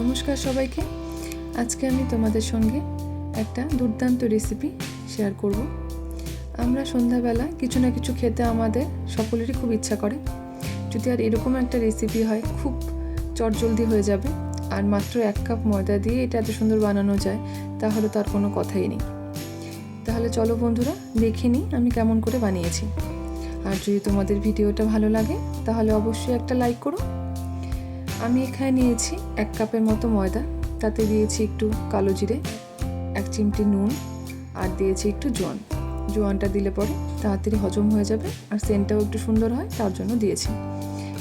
নমস্কার সবাইকে। আজকে আমি তোমাদের সঙ্গে একটা দুর্দান্ত রেসিপি শেয়ার করব। আমরা সন্ধ্যাবেলা কিছু না কিছু খেতে আমাদের সকলেরই খুব ইচ্ছা করে। যদি আর এরকম একটা রেসিপি হয়, খুব চটজলদি হয়ে যাবে। আর মাত্র এক কাপ ময়দা দিয়ে এটা এত সুন্দর বানানো যায়, তাহলে তার কোনো কথাই নেই। তাহলে চলো বন্ধুরা, দেখে নিই আমি কেমন করে বানিয়েছি। আর যদি তোমাদের ভিডিওটা ভালো লাগে, তাহলে অবশ্যই একটা লাইক করো। আমি এখানে নিয়েছি এক কাপের মতো ময়দা। তাতে দিয়েছি একটু কালো জিরে, এক চিমটি নুন আর দিয়েছি একটু জোয়ান। জোয়ানটা দিলে পরে তাড়াতাড়ি হজম হয়ে যাবে আর সেন্টটাও একটু সুন্দর হয়, তার জন্য দিয়েছি।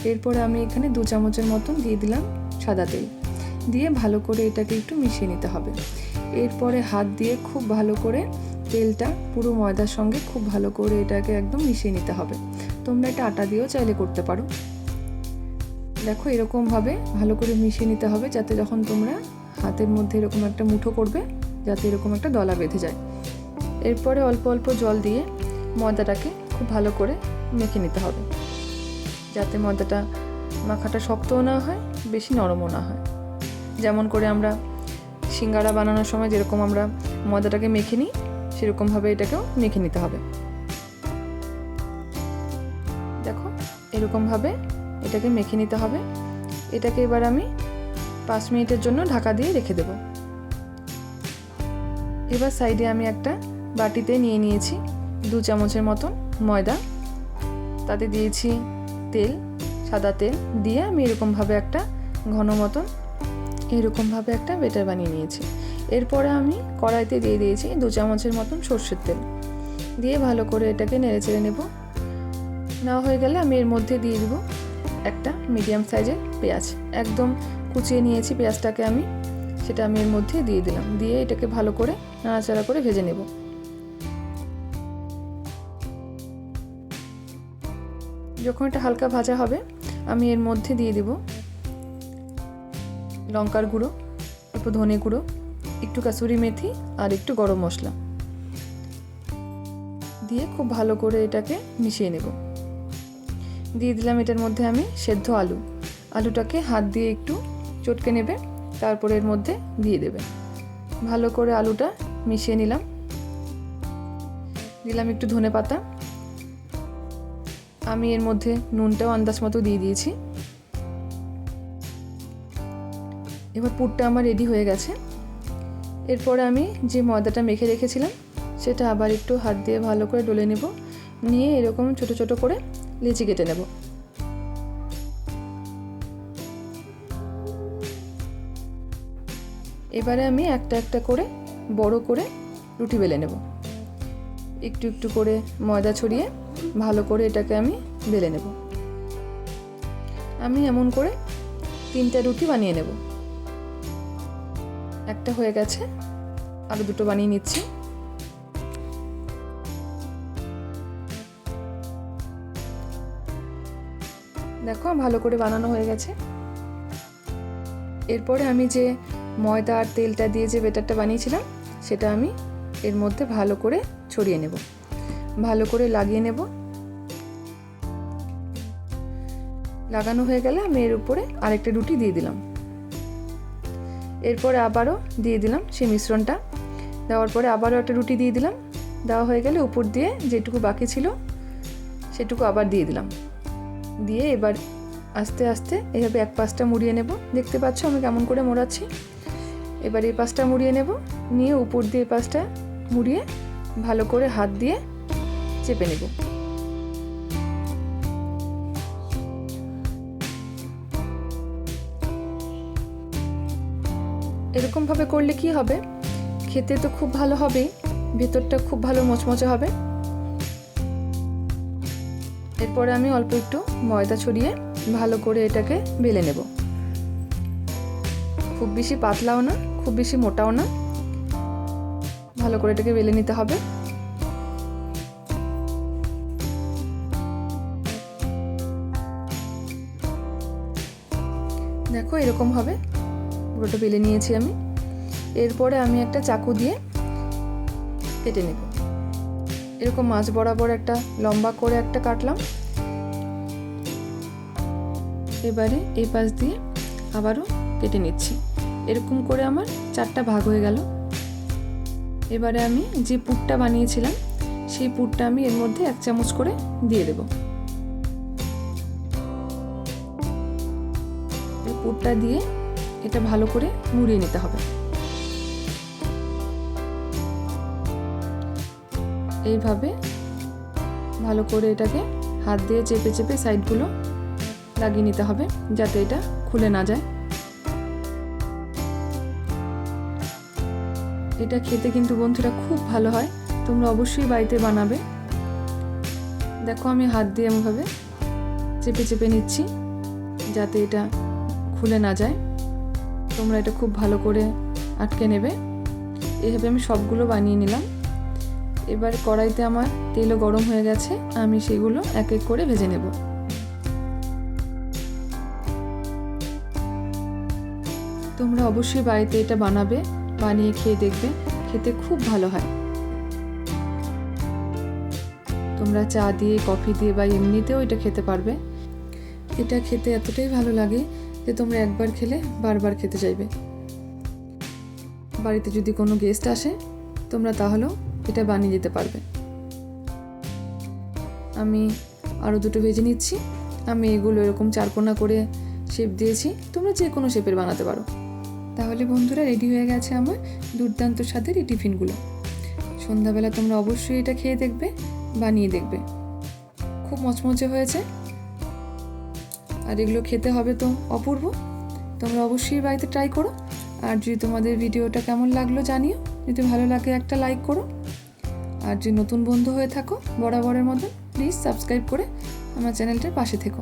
এরপরে আমি এখানে দু চামচের মতন দিয়ে দিলাম সাদা তেল। দিয়ে ভালো করে এটাকে একটু মিশিয়ে নিতে হবে। এরপরে হাত দিয়ে খুব ভালো করে তেলটা পুরো ময়দার সঙ্গে খুব ভালো করে এটাকে একদম মিশিয়ে নিতে হবে। তোমরা এটা আটা দিয়েও চাইলে করতে পারো। দেখো এরকমভাবে ভালো করে মিশিয়ে নিতে হবে যাতে যখন তোমরা হাতের মধ্যে এরকম একটা মুঠো করবে, যাতে এরকম একটা দলা বেঁধে যায়। এরপরে অল্প অল্প জল দিয়ে ময়দাটাকে খুব ভালো করে মেখে নিতে হবে, যাতে ময়দাটা মাখাটা শক্তও না হয়, বেশি নরমও না হয়। যেমন করে আমরা সিঙ্গারা বানানোর সময় যেরকম আমরা ময়দাটাকে মেখে নিই সেরকমভাবে এটাকেও মেখে নিতে হবে। দেখো এরকমভাবে এটাকে মেখে নিতে হবে। এটাকে এবার আমি পাঁচ মিনিটের জন্য ঢাকা দিয়ে রেখে দেব। এবার সাইডে আমি একটা বাটিতে নিয়ে নিয়েছি দু চামচের মতন ময়দা। তাতে দিয়েছি তেল, সাদা তেল দিয়ে আমি এরকমভাবে একটা ঘন মতন এরকমভাবে একটা বেটার বানিয়ে নিয়েছি। এরপরে আমি কড়াইতে দিয়ে দিয়েছি দু চামচের মতন সর্ষের তেল। দিয়ে ভালো করে এটাকে নেড়ে চেড়ে নেব। না হয়ে গেলে আমি এর মধ্যে দিয়ে দিব একটা মিডিয়াম সাইজের পেঁয়াজ। একদম কুচিয়ে নিয়েছি পেঁয়াজটাকে আমি। সেটা আমি এর মধ্যে দিয়ে দিলাম। দিয়ে এটাকে ভালো করে নাড়াচাড়া করে ভেজে নেব। যখন এটা হালকা ভাজা হবে, আমি এর মধ্যে দিয়ে দিব লঙ্কার গুঁড়ো একটু ধনে গুঁড়ো, একটু কাসুরি মেথি আর একটু গরম মশলা। দিয়ে খুব ভালো করে এটাকে মিশিয়ে নেব। দিয়ে দিলাম এটার মধ্যে আমি সেদ্ধ আলু। আলুটাকে হাত দিয়ে একটু চটকে নেবে, তারপরে এর মধ্যে দিয়ে দেবে। ভালো করে আলুটা মিশিয়ে নিলাম। দিলাম একটু ধনে পাতা। আমি এর মধ্যে নুনটাও আন্দাজ মতো দিয়ে দিয়েছি। এবার পুরটা আমার রেডি হয়ে গেছে। এরপরে আমি যে ময়দাটা মেখে রেখেছিলাম, সেটা আবার একটু হাত দিয়ে ভালো করে ডলে নেব। নিয়ে এরকম ছোট ছোট করে লিচি কেটে নেব। এবারে আমি একটা একটা করে বড় করে রুটি বেলে নেব। একটু একটু করে ময়দা ছড়িয়ে ভালো করে এটাকে আমি বেলে নেব। আমি এমন করে তিনটা রুটি বানিয়ে নেব। একটা হয়ে গেছে আরও দুটো বানিয়ে নিচ্ছি। দেখো, ভালো করে বানানো হয়ে গেছে। এরপরে আমি যে ময়দা আর তেলটা দিয়ে যে বেটারটা বানিয়েছিলাম, সেটা আমি এর মধ্যে ভালো করে ছড়িয়ে নেব। ভালো করে লাগিয়ে নেব। লাগানো হয়ে গেলে আমি এর উপরে আরেকটা রুটি দিয়ে দিলাম। এরপরে আবারও দিয়ে দিলাম সেই মিশ্রণটা। দেওয়ার পরে আবারও একটা রুটি দিয়ে দিলাম। দেওয়া হয়ে গেলে উপর দিয়ে যেটুকু বাকি ছিল, সেটুকু আবার দিয়ে দিলাম। দিয়ে এবার আস্তে আস্তে এভাবে এক পাশটা মুড়িয়ে নেব। দেখতে পাচ্ছ আমি কেমন করে মোড়াচ্ছি। এবার এই পাশটা মুড়িয়ে নেব। নিয়ে উপর দিয়ে পাশটা মুড়িয়ে ভালো করে হাত দিয়ে চেপে নেব। এরকমভাবে করলে কি হবে? খেতে তো খুব ভালো হবে ভেতরটা খুব ভালো মচমচে হবে। এরপরে আমি অল্প একটু ময়দা ছড়িয়ে ভালো করে এটাকে বেলে নেব। খুব বেশি পাতলাও না, খুব বেশি মোটাও না। ভালো করে এটাকে বেলে নিতে হবে। দেখো এরকম হবে, পুরোটা বেলে নিয়েছি আমি। এরপরে আমি একটা চাকু দিয়ে কেটে নেব। এরকম মাছ বরাবর একটা লম্বা করে একটা কাটলাম। এবারে এই পাশ দিয়ে আবারও কেটে নিচ্ছি। এরকম করে আমার চারটা ভাগ হয়ে গেল। এবারে আমি যে পুরটা বানিয়েছিলাম, সেই পুরটা আমি এর মধ্যে এক চামচ করে দিয়ে দেব। পুরটা দিয়ে এটা ভালো করে মুড়িয়ে নিতে হবে। এইভাবে ভালো করে এটাকে হাত দিয়ে চেপে চেপে সাইডগুলো লাগিয়ে নিতে হবে যাতে এটা খুলে না যায়। এটা খেতে কিন্তু বন্ধুরা খুব ভালো হয়, তোমরা অবশ্যই বাড়িতে বানাবে। দেখো আমি হাত দিয়ে এমনভাবে চেপে চেপে নিচ্ছি যাতে এটা খুলে না যায়। তোমরা এটা খুব ভালো করে আটকে নেবে। এইভাবে আমি সবগুলো বানিয়ে নিলাম। এবার কড়াইতে আমার তেলও গরম হয়ে গেছে, আমি সেগুলো এক এক করে ভেজে নেব। তোমরা অবশ্যই বাড়িতে এটা বানাবে, বানিয়ে খেয়ে দেখবে, খেতে খুব ভালো হয়। তোমরা চা দিয়ে, কফি দিয়ে বা এমনিতেও এটা খেতে পারবে। এটা খেতে এতটাই ভালো লাগে যে তোমরা একবার খেলে বারবার খেতে চাইবে। বাড়িতে যদি কোনো গেস্ট আসে, তোমরা তাহলেও এটা বানিয়ে যেতে পারবে। আমি আরও দুটো ভেজে নিচ্ছি। আমি এগুলো এরকম চারকোনা করে শেপ দিয়েছি। তোমরা যে কোনো শেপের বানাতে পারো। তাহলে বন্ধুরা রেডি হয়ে গেছে আমার দুর্দান্ত স্বাদের এই টিফিনগুলো। সন্ধ্যাবেলা তোমরা অবশ্যই এটা খেয়ে দেখবে, বানিয়ে দেখবে। খুব মচমচে হয়েছে। আর এগুলো খেতে হবে তো অপূর্ব। তোমরা অবশ্যই বাড়িতে ট্রাই করো। আর যদি তোমাদের ভিডিওটা কেমন লাগল জানিও। যদি ভালো লাগে একটা লাইক করো। আর যদি নতুন বন্ধু হয়ে থাকো বরাবরের মতন প্লিজ সাবস্ক্রাইব করে আমার চ্যানেলটার পাশে থেকো।